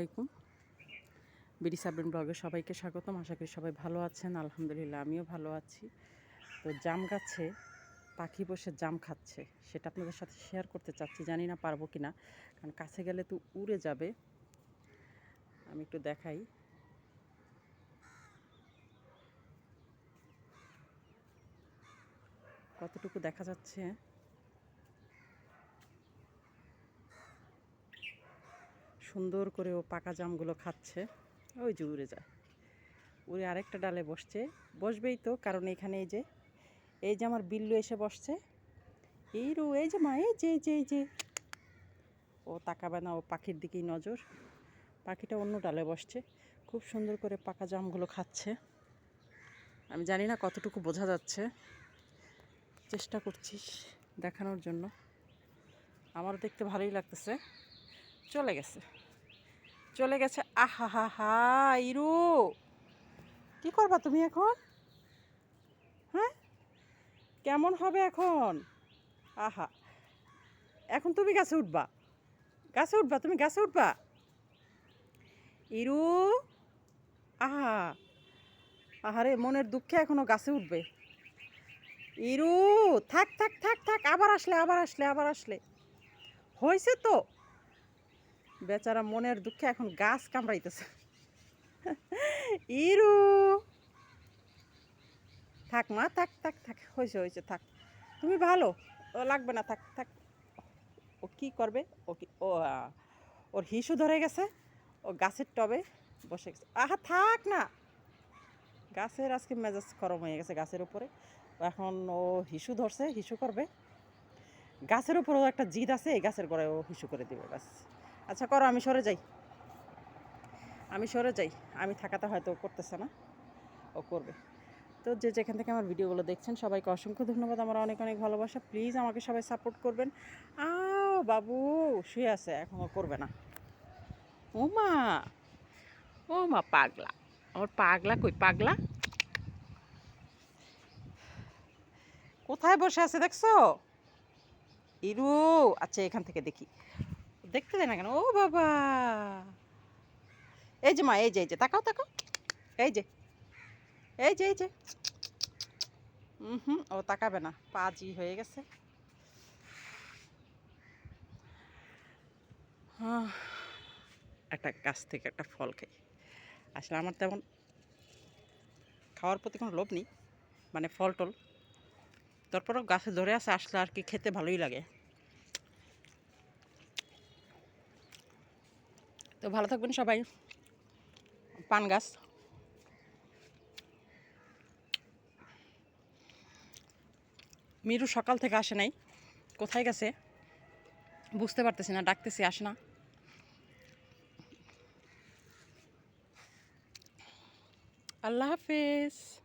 আলাইকুম। বিডি সাবরিন ব্লগে সবাইকে স্বাগতম। আশা করি সবাই ভালো আছেন। আলহামদুলিল্লাহ, আমিও ভালো আছি। তো জাম গাছে পাখি বসে জাম খাচ্ছে, সেটা আপনাদের সাথে শেয়ার করতে চাচ্ছি। জানি না পারব কি না কারণ কাছে গেলে তো উড়ে যাবে। আমি একটু দেখাই। কতটুকু দেখা যাচ্ছে? সুন্দর করে ও পাকা জামগুলো খাচ্ছে। ওই যে উড়ে যায়। উড়ে আরেকটা ডালে বসছে। বসবেই তো, কারণ এখানে এই যে এই যে আমার বিল্লু এসে বসছে। এই রু এই যে মা, এই যে যে যে। ও তাকাবে না, ও পাখির দিকেই নজর। পাখিটা অন্য ডালে বসছে। খুব সুন্দর করে পাকা জামগুলো খাচ্ছে। আমি জানি না কতটুকু বোঝা যাচ্ছে। চেষ্টা করছিস দেখানোর জন্য। আমারও দেখতে ভালোই লাগতেছে। চলে গেছে। চলে গেছে। আহা হা ইরু! কি করবা তুমি এখন? হ্যাঁ? কেমন হবে এখন? আহা! এখন তুমি গাছে উঠবা। গাছে উঠবা, তুমি গাছে উঠবা। ইরু! আহা! আহারে, মনের দুঃখে এখনও গাছে উঠবে। ইরু! থাক থাক থাক থাক, আবার আসলে আবার আসলে আবার আসলে। হয়েছে তো। বেচারা মনের দুঃখে এখন গাছ কামড়াইতেছে। ইরু! থাক মা, থাক থাক থাক, হয়েছে হয়েছে, থাক। তুমি ভালো, ও লাগবে না, থাক থাক। ও কি করবে? ও কি, ও ওর হিসু ধরে গেছে, ও গাছের টবে বসে গেছে। আহা, থাক না! গাছের আজকে মেজাজ গরম হয়ে গেছে গাছের উপরে। এখন ও হিসু ধরছে, হিসু করবে। গাছের উপরেও একটা জিদ আছে, এই গাছের গোড়ায় ও হিসু করে দিবে, ব্যাস। আচ্ছা করো, আমি সরে যাই। আমি সরে যাই। আমি থাকাতে হয়তো করতেছে না। ও করবে। তো যে যেখান থেকে আমার ভিডিওগুলো দেখছেন, সবাইকে অসংখ্য ধন্যবাদ। আমার অনেক অনেক ভালোবাসা। প্লিজ আমাকে সবাই সাপোর্ট করবেন। আও, বাবু, শুয়ে আছে। এখন ও করবে না। ও মা। ও মা, পাগলা। আমার পাগলা কই? পাগলা? কোথায় বসে আছে, দেখছ? ইরু আচ্ছা এখান থেকে দেখি। দেখতে দেয় না কেন? ও বাবা! এই যে মা, এই যে এই যে, তাকাও তাকাও। এই যে এই যে এই যে। হুম, ও তাকাবে না পাজি হয়ে গেছে। একটা গাছ থেকে একটা ফল খাই। আসলে আমার তেমন খাওয়ার প্রতি কোনো লোভ নেই মানে ফল টল তারপরেও গাছে ধরে আছে, আসলে আর কি খেতে ভালোই লাগে। তো ভালো থাকবেন সবাই। পান গাছ। মিরু সকাল থেকে আসে নাই। কোথায় গেছে? বুঝতে পারতেছি না, ডাকতেছি, আসে না। আল্লাহ হাফেজ।